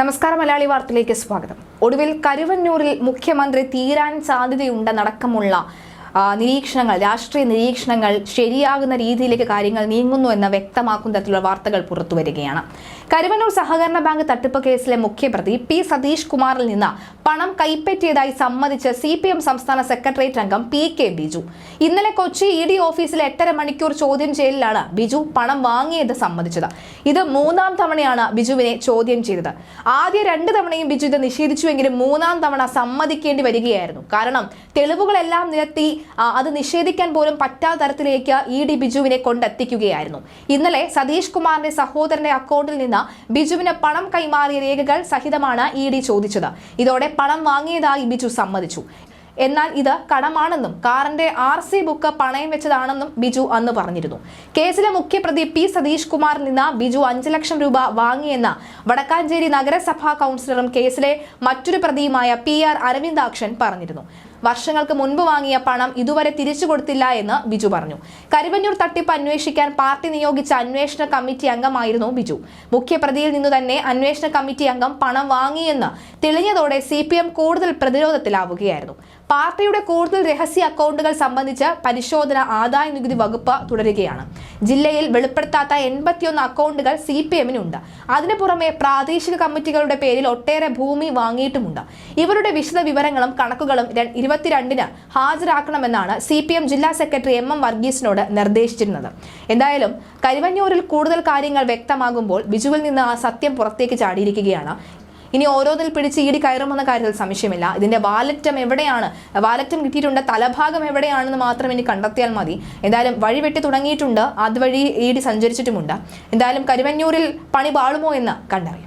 നമസ്കാരം മലയാളി വാർത്തയിലേക്ക് സ്വാഗതം. ഒടുവിൽ കരുവന്നൂരിൽ മുഖ്യമന്ത്രി തീരാൻ സാധ്യതയുണ്ടെന്നടക്കമുള്ള നിരീക്ഷണങ്ങൾ രാഷ്ട്രീയ നിരീക്ഷണങ്ങൾ ശരിയാകുന്ന രീതിയിലേക്ക് കാര്യങ്ങൾ നീങ്ങുന്നു എന്ന് വ്യക്തമാക്കുന്ന തരത്തിലുള്ള വാർത്തകൾ പുറത്തു വരികയാണ് കരുവന്നൂർ സഹകരണ ബാങ്ക് തട്ടിപ്പ് കേസിലെ മുഖ്യപ്രതി പി സതീഷ് കുമാറിൽ നിന്ന് പണം കൈപ്പറ്റിയതായി സമ്മതിച്ച് സി പി എം സംസ്ഥാന സെക്രട്ടേറിയറ്റ് അംഗം പി കെ ബിജു. ഇന്നലെ കൊച്ചി ഇ ഡി ഓഫീസിൽ എട്ടര മണിക്കൂർ ചോദ്യം ചെയ്യലിലാണ് ബിജു പണം വാങ്ങിയത് സമ്മതിച്ചത്. ഇത് മൂന്നാം തവണയാണ് ബിജുവിനെ ചോദ്യം ചെയ്തത്. ആദ്യ രണ്ട് തവണയും ബിജു ഇത് നിഷേധിച്ചുവെങ്കിലും മൂന്നാം തവണ സമ്മതിക്കേണ്ടി വരികയായിരുന്നു. കാരണം തെളിവുകളെല്ലാം നിരത്തി അത് നിഷേധിക്കാൻ പോലും പറ്റാത്ത തരത്തിലേക്ക് ഇ ഡി ബിജുവിനെ കൊണ്ടെത്തിക്കുകയായിരുന്നു. ഇന്നലെ സതീഷ് കുമാറിന്റെ സഹോദരന്റെ അക്കൗണ്ടിൽ നിന്ന് ബിജുവിന് പണം കൈമാറിയ രേഖകൾ സഹിതമാണ് ഇ ഡി ചോദിച്ചത്. ഇതോടെ പണം വാങ്ങിയതായി ബിജു സമ്മതിച്ചു. എന്നാൽ ഇത് കടമാണെന്നും കാറിന്റെ ആർ സി ബുക്ക് പണയം വെച്ചതാണെന്നും ബിജു അന്ന് പറഞ്ഞിരുന്നു. കേസിലെ മുഖ്യപ്രതി പി സതീഷ് കുമാറിൽ നിന്ന് ബിജു അഞ്ച് ലക്ഷം രൂപ വാങ്ങിയെന്ന വടക്കാഞ്ചേരി നഗരസഭാ കൗൺസിലറും കേസിലെ മറ്റൊരു പ്രതിയുമായ പി ആർ അരവിന്ദാക്ഷൻ പറഞ്ഞിരുന്നു. വർഷങ്ങൾക്ക് മുൻപ് വാങ്ങിയ പണം ഇതുവരെ തിരിച്ചു കൊടുത്തില്ല എന്ന് ബിജു പറഞ്ഞു. കരുവന്നൂർ തട്ടിപ്പ് അന്വേഷിക്കാൻ പാർട്ടി നിയോഗിച്ച അന്വേഷണ കമ്മിറ്റി അംഗമായിരുന്നു ബിജു. മുഖ്യപ്രതിയിൽ നിന്നു തന്നെ അന്വേഷണ കമ്മിറ്റി അംഗം പണം വാങ്ങിയെന്ന് തെളിഞ്ഞതോടെ സി കൂടുതൽ പ്രതിരോധത്തിലാവുകയായിരുന്നു. പാർട്ടിയുടെ കൂടുതൽ രഹസ്യ അക്കൗണ്ടുകൾ സംബന്ധിച്ച് പരിശോധന ആദായ നികുതി വകുപ്പ് തുടരുകയാണ്. ജില്ലയിൽ വെളിപ്പെടുത്താത്ത എൺപത്തിയൊന്ന് അക്കൗണ്ടുകൾ സി പി എമ്മിനുണ്ട്. അതിനു പുറമെ പ്രാദേശിക കമ്മിറ്റികളുടെ പേരിൽ ഒട്ടേറെ ഭൂമി വാങ്ങിയിട്ടുമുണ്ട്. ഇവരുടെ വിശദ വിവരങ്ങളും കണക്കുകളും ഇരുപത്തിരണ്ടിന് ഹാജരാക്കണമെന്നാണ് സി പി എം ജില്ലാ സെക്രട്ടറി എം എം വർഗീസിനോട് നിർദ്ദേശിച്ചിരുന്നത്. എന്തായാലും കരുവഞ്ഞൂരിൽ കൂടുതൽ കാര്യങ്ങൾ വ്യക്തമാകുമ്പോൾ ബിജുവിൽ നിന്ന് ആ സത്യം പുറത്തേക്ക് ചാടിയിരിക്കുകയാണ്. ഇനി ഓരോന്നിൽ പിടിച്ച് ഈടി കയറുമെന്ന കാര്യത്തിൽ സംശയമില്ല. ഇതിന്റെ വാലറ്റം എവിടെയാണ്? വാലറ്റം കിട്ടിയിട്ടുണ്ട് തലഭാഗം എവിടെയാണെന്ന് മാത്രം ഇനി കണ്ടെത്തിയാൽ മതി. എന്തായാലും വഴി വെട്ടി തുടങ്ങിയിട്ടുണ്ട് അതുവഴി ഈടി സഞ്ചരിച്ചിട്ടുമുണ്ട്. എന്തായാലും കരുവന്നൂരിൽ പണി പാളുമോ എന്ന് കണ്ടറിയാം.